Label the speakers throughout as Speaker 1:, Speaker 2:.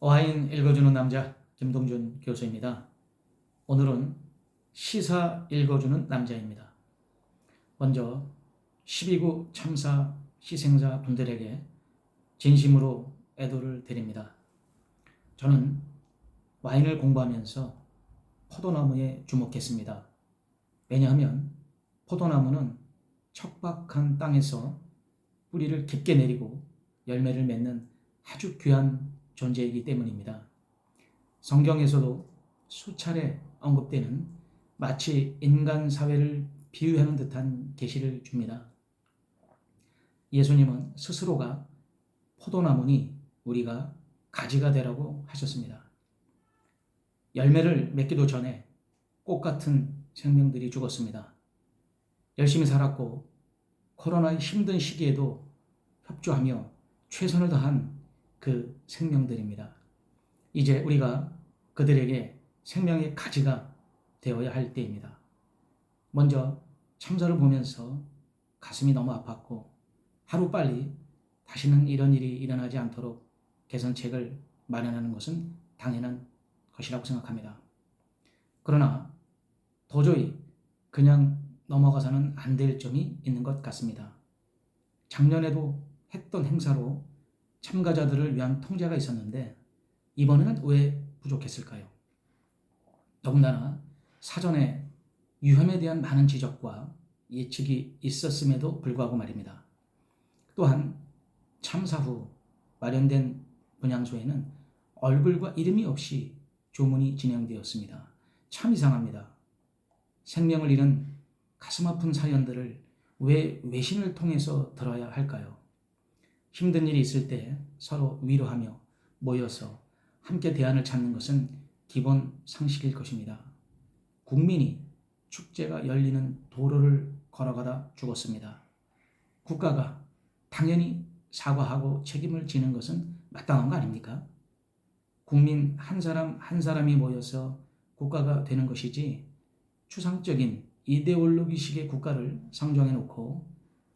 Speaker 1: 와인 읽어주는 남자 김동준 교수입니다. 오늘은 시사 읽어주는 남자입니다. 먼저 12구 참사 희생자 분들에게 진심으로 애도를 드립니다. 저는 와인을 공부하면서 포도나무에 주목했습니다. 왜냐하면 포도나무는 척박한 땅에서 뿌리를 깊게 내리고 열매를 맺는 아주 귀한 존재이기 때문입니다. 성경에서도 수차례 언급되는 마치 인간 사회를 비유하는 듯한 계시를 줍니다. 예수님은 스스로가 포도나무니 우리가 가지가 되라고 하셨습니다. 열매를 맺기도 전에 꽃 같은 생명들이 죽었습니다. 열심히 살았고 코로나의 힘든 시기에도 협조하며 최선을 다한 그 생명들입니다. 이제 우리가 그들에게 생명의 가지가 되어야 할 때입니다. 먼저 참사를 보면서 가슴이 너무 아팠고 하루빨리 다시는 이런 일이 일어나지 않도록 개선책을 마련하는 것은 당연한 것이라고 생각합니다. 그러나 도저히 그냥 넘어가서는 안 될 점이 있는 것 같습니다. 작년에도 했던 행사로 참가자들을 위한 통제가 있었는데 이번에는 왜 부족했을까요? 더군다나 사전에 위험에 대한 많은 지적과 예측이 있었음에도 불구하고 말입니다. 또한 참사 후 마련된 분향소에는 얼굴과 이름이 없이 조문이 진행되었습니다. 참 이상합니다. 생명을 잃은 가슴 아픈 사연들을 왜 외신을 통해서 들어야 할까요? 힘든 일이 있을 때 서로 위로하며 모여서 함께 대안을 찾는 것은 기본 상식일 것입니다. 국민이 축제가 열리는 도로를 걸어가다 죽었습니다. 국가가 당연히 사과하고 책임을 지는 것은 마땅한 거 아닙니까? 국민 한 사람 한 사람이 모여서 국가가 되는 것이지 추상적인 이데올로기식의 국가를 상정해 놓고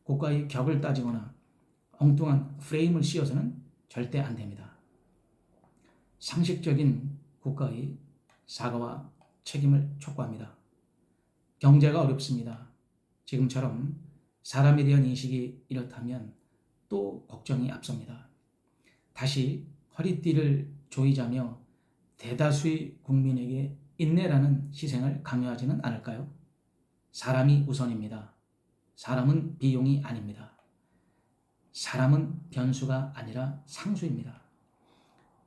Speaker 1: 국가의 격을 따지거나 엉뚱한 프레임을 씌워서는 절대 안 됩니다. 상식적인 국가의 사과와 책임을 촉구합니다. 경제가 어렵습니다. 지금처럼 사람에 대한 인식이 이렇다면 또 걱정이 앞섭니다. 다시 허리띠를 조이자며 대다수의 국민에게 인내라는 희생을 강요하지는 않을까요? 사람이 우선입니다. 사람은 비용이 아닙니다. 사람은 변수가 아니라 상수입니다.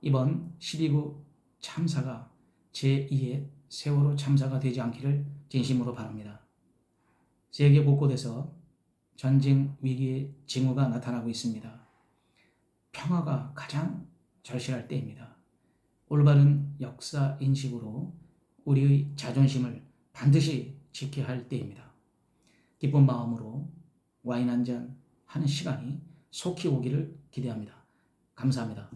Speaker 1: 이번 12구 참사가 제2의 세월호 참사가 되지 않기를 진심으로 바랍니다. 세계 곳곳에서 전쟁 위기의 징후가 나타나고 있습니다. 평화가 가장 절실할 때입니다. 올바른 역사 인식으로 우리의 자존심을 반드시 지켜야 할 때입니다. 기쁜 마음으로 와인 한 잔 하는 시간이 속히 오기를 기대합니다. 감사합니다.